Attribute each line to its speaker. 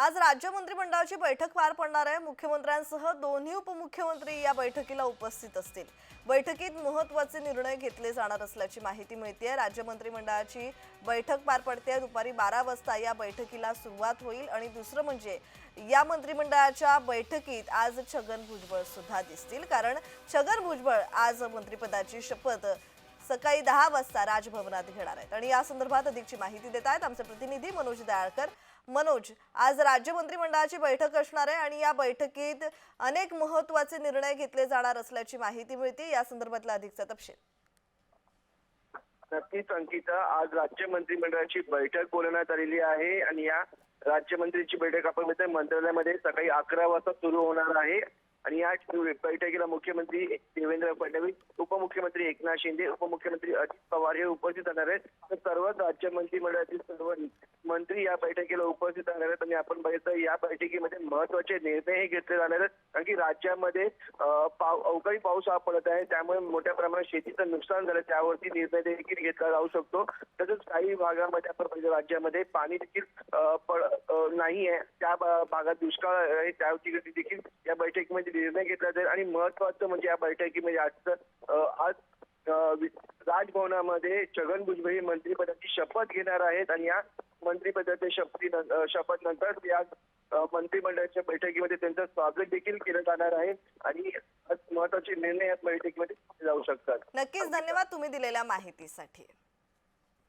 Speaker 1: आज राज्य मंत्रिमंडळाची बैठक पार पडणार आहे. मुख्यमंत्र्यांसह दोन्ही उपमुख्यमंत्री या बैठकीला उपस्थित असतील. बैठकीत महत्त्वाचे निर्णय घेतले जाणार असल्याची माहिती मिळते राज्य मंत्रिमंडळाची बैठक पार पडते. दुपारी बारा वाजता या बैठकीला सुरुवात होईल आणि दुसरं म्हणजे या मंत्रिमंडळाच्या बैठकीत आज छगन भुजबळ सुद्धा दिसतील. कारण छगन भुजबळ आज मंत्रिपदाची शपथ सकाळी दहा वाजता राजभवनात घेणार आहेत. आणि या संदर्भात अधिकची माहिती देत आहेत आमचे प्रतिनिधी मनोज दयाळकर. मनोज आज राज्य मंत्रिमंडळाची बैठक असणार आहे आणि या बैठकीत अनेक महत्त्वाचे निर्णय घेतले जाणार असल्याची माहिती मिळते. या संदर्भातला अधिकचा तपशील.
Speaker 2: नक्कीच अंकिता. आज राज्य मंत्रिमंडळाची बैठक बोलवण्यात आलेली आहे आणि या राज्यमंत्रीची बैठक आपण म्हणतोय मंत्रालयामध्ये सकाळी अकरा वाजता सुरू होणार आहे. आणि या बैठकीला मुख्यमंत्री देवेंद्र फडणवीस उपमुख्यमंत्री एकनाथ शिंदे उपमुख्यमंत्री अजित पवार हे उपस्थित राहणार आहेत. तर सर्वच राज्य मंत्रिमंडळातील सर्व मंत्री या बैठकीला उपस्थित राहणार आहेत आणि आपण बघितलं या बैठकीमध्ये महत्त्वाचे निर्णय घेतले जाणार आहेत. कारण की राज्यामध्ये पाव अवकाळी पाऊस हा पडत आहे. त्यामुळे मोठ्या प्रमाणात शेतीचं नुकसान झालं. त्यावरती निर्णय देखील घेतला जाऊ शकतो. तसंच काही भागामध्ये आपण पाहिजे राज्यामध्ये पाणी देखील पड नाही आहे. त्या भागात दुष्काळ आहे. त्या देखील या बैठकीमध्ये निर्णय घेतला जाईल. आणि महत्वाचं म्हणजे या बैठकीमध्ये आजचं आज राजभवनामध्ये छगन भुजबळ हे मंत्रिपदाची शपथ घेणार आहेत आणि या मंत्रिपदाच्या शपथी शपथ नंतर या मंत्रिमंडळाच्या बैठकीमध्ये त्यांचं स्वागत देखील केलं जाणार आहे. आणि महत्त्वाचे निर्णय या बैठकीमध्ये जाऊ शकतात.
Speaker 1: नक्कीच धन्यवाद तुम्ही दिलेल्या माहितीसाठी.